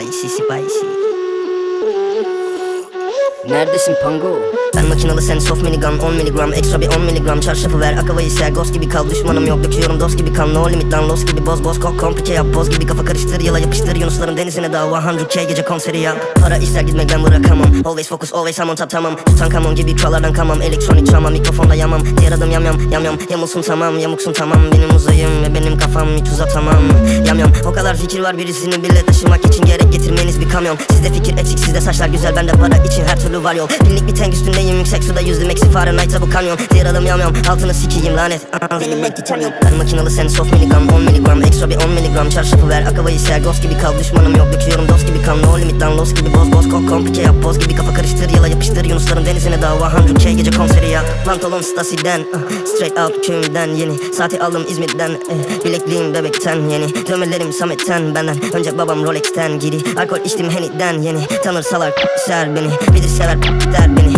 Sibaisi sibaisi Neredesin Pango? Ben makinalı sen soft minigun 10 miligram Ekstra bir 10 miligram Çarşafı ver akavayı ser Ghost gibi kal düşmanım yok Döküyorum dost gibi kan No limit lan los gibi boz boz Kok komplike yap boz gibi kafa karıştır Yala yapıştır. Yunusların denizine dava 100k gece konseri yap? Para ister gitmek ben bırakamam. Always focus always I'm on top tamam Tutankamon gibi krallardan kamam. Elektronik çalma mikrofonda yamam. Diğer adım yam yam yam yam. Yamulsun tamam yamuksun tamam. Benim uzayım ve benim kafam hiç uzatamam. Yam yam. O kadar fikir var birisini bile taşımak için Gerek getirmeniz bir kamyon. Sizde fikir eksik sizde saçlar güzel. Bende para için her türlü var yol. Binlik bir tank üstündeyim yüksek suda yüzdüm Eksi Fahrenheit'a bu kanyon. Adım yam yam altını sikiyim lanet. Aa, Benim ben titanyum Ben makinalı sen soft miligram 10 miligram Ekstra bir 10 miligram çarşafı ver akavayı ser. Ghost gibi kal düşmanım yok Döküyorum dost gibi kan No limit lan los gibi boz boz Kok komplike yap. Boz gibi kafa karıştır Yala yapıştır. Yunusların denizine dava 100k gece konseri yap Pantolon Stasi'den uh, Straight out köyümden yeni. Saati aldım İzmir'den eh, Bilekliğim bebekten yeni. Dövmelerim Samet'ten benden. Önce babam Rolex'ten giri. Alkol içtim Henny'den yeni. Tanırsalar ser beni Bilir sever der beni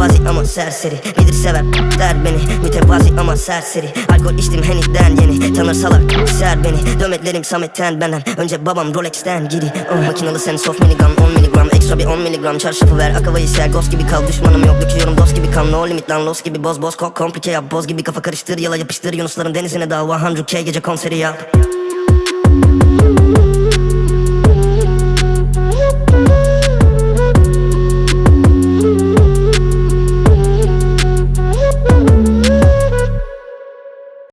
Mütevazi ama serseri. Bilir sever der beni. Mütevazi ama serseri. Alkol içtim Henny'den yeni. Tanırsalar ser beni. Dövmelerim Samet'ten benden. Önce babam Rolex'ten giri uh, Makinalı sen soft minigun 10 miligram Ekstra bir 10 miligram Çarşafı ver akavayı ser. Ghost gibi kal düşmanım yok. Döküyorum dost gibi kan No limit lan los gibi boz boz. Kok komplike yap boz gibi kafa karıştır. Yala yapıştır. Yunusların denizine dava 100k gece konseri yap